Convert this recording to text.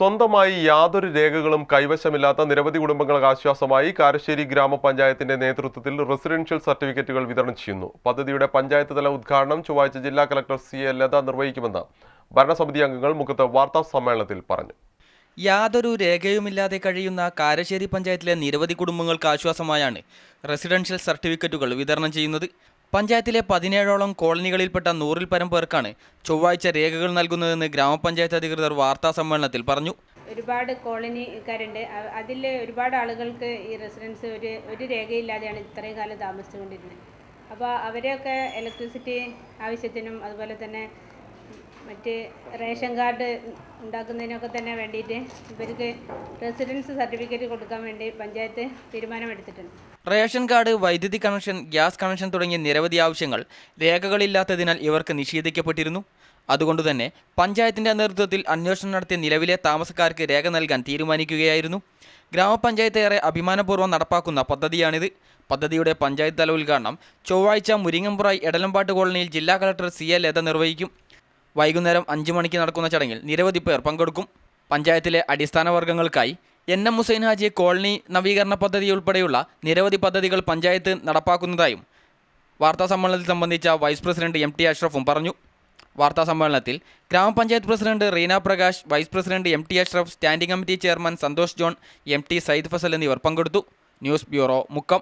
സ്വന്തമായി യാതൊരു രേഖകളും കൈവശമില്ലാത്ത നിരവധി കുടുംബങ്ങൾക്ക് ആശ്വാസമായി കാരശ്ശേരി ഗ്രാമപഞ്ചായത്തിന്റെ നേതൃത്വത്തിൽ റെസിഡൻഷ്യൽ സർട്ടിഫിക്കറ്റുകൾ വിതരണം ചെയ്യുന്നു. പദ്ധതിയുടെ പഞ്ചായത്ത് തല ഉദ്ഘാടനം ചൊവ്വാഴ്ച ജില്ലാ കലക്ടർ സി എ ലത നിർവഹിക്കുമെന്ന് ഭരണസമിതി അംഗങ്ങൾ മുഖത്ത് വാർത്താ സമ്മേളനത്തിൽ പറഞ്ഞു. യാതൊരു രേഖയുമില്ലാതെ കഴിയുന്ന കാരശ്ശേരി പഞ്ചായത്തിലെ നിരവധി കുടുംബങ്ങൾക്ക് ആശ്വാസമായാണ് റെസിഡൻഷ്യൽ സർട്ടിഫിക്കറ്റുകൾ വിതരണം ചെയ്യുന്നത്. പഞ്ചായത്തിലെ പതിനേഴോളം കോളനികളിൽപ്പെട്ട നൂറിൽ പരം പേർക്കാണ് ചൊവ്വാഴ്ച രേഖകൾ നൽകുന്നതെന്ന് ഗ്രാമപഞ്ചായത്ത് അധികൃതർ വാർത്താ സമ്മേളനത്തിൽ പറഞ്ഞു. ഒരുപാട് കോളനിക്കാരുണ്ട്. അതിൽ ഒരുപാട് ആളുകൾക്ക് ഈ റെസിഡൻസ് ഒരു ഒരു രേഖയില്ലാതെയാണ് ഇത്രയും കാലം താമസിച്ചുകൊണ്ടിരുന്നത്. അപ്പോൾ അവരെയൊക്കെ ഇലക്ട്രിസിറ്റി ആവശ്യത്തിനും അതുപോലെ തന്നെ മറ്റ് റേഷൻ കാർഡ് ഉണ്ടാക്കുന്നതിനൊക്കെ തന്നെ വേണ്ടിയിട്ട് ഇവർക്ക് റെസിഡൻസ് സർട്ടിഫിക്കറ്റ് കൊടുക്കാൻ വേണ്ടി പഞ്ചായത്ത് തീരുമാനമെടുത്തിട്ടുണ്ട്. റേഷൻ കാർഡ് വൈദ്യുതി കണക്ഷൻ ഗ്യാസ് കണക്ഷൻ തുടങ്ങിയ നിരവധി ആവശ്യങ്ങൾ രേഖകളില്ലാത്തതിനാൽ ഇവർക്ക് നിഷേധിക്കപ്പെട്ടിരുന്നു. അതുകൊണ്ടുതന്നെ പഞ്ചായത്തിന്റെ നേതൃത്വത്തിൽ അന്വേഷണം നടത്തിയ നിലവിലെ താമസക്കാർക്ക് രേഖ നൽകാൻ തീരുമാനിക്കുകയായിരുന്നു. ഗ്രാമപഞ്ചായത്ത് ഏറെ അഭിമാനപൂർവം നടപ്പാക്കുന്ന പദ്ധതിയാണിത്. പദ്ധതിയുടെ പഞ്ചായത്ത് തല ഉദ്ഘാടനം ചൊവ്വാഴ്ച മുരിങ്ങമ്പുറായി എടലമ്പാട്ട് കോളനിയിൽ ജില്ലാ കളക്ടർ സി എ ലത നിർവഹിക്കും. വൈകുന്നേരം അഞ്ച് മണിക്ക് നടക്കുന്ന ചടങ്ങിൽ നിരവധി പേർ പങ്കെടുക്കും. പഞ്ചായത്തിലെ അടിസ്ഥാന വർഗങ്ങൾക്കായി N M Hussain Haji colony നവീകരണ പദ്ധതി ഉൾപ്പെടെയുള്ള നിരവധി പദ്ധതികൾ പഞ്ചായത്ത് നടപ്പാക്കുന്നതായും വാർത്താ സമ്മേളനത്തിൽ സംബന്ധിച്ച വൈസ് പ്രസിഡന്റ് എം ടി അഷ്റഫും പറഞ്ഞു. വാർത്താ സമ്മേളനത്തിൽ ഗ്രാമപഞ്ചായത്ത് president Reena Prakash vice president M T Ashraf standing committee chairman Santhosh John M T Sayyid Fasal എന്നിവർ പങ്കെടുത്തു. News bureau Mukkam.